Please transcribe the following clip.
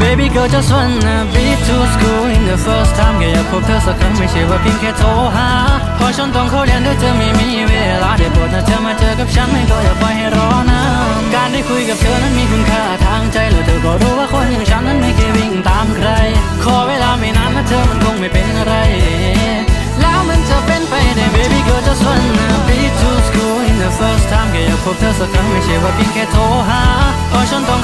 Baby girl just wanna be to school in the first time แค่อยากพบเธอสักครั้งไม่ใช่ว่าเพียงแค่โทรหาเพอฉันต้องเข้าเรียนด้วยเธอไม่มีเวลาได้โปรดนะเธอมาเจอกับฉันไม่ก็อย่าปล่อยให้รอนานการได้คุยกับเธอนั้นมีคุณค่าทางใจแล้วเธอก็รู้ว่าคนอย่างฉันนั้นไม่เคยวิ่งตามใคร ขอเวลาไม่นานนะเธอมันคงไม่เป็นอะไร แล้วมันจะเป็นไปได้ Baby girl just wanna be to school in the first time แค่อยากพบเธอสักครั้งไม่ใช่ว่าเพียงแค่โทรหาเพอฉันต้องาเรีน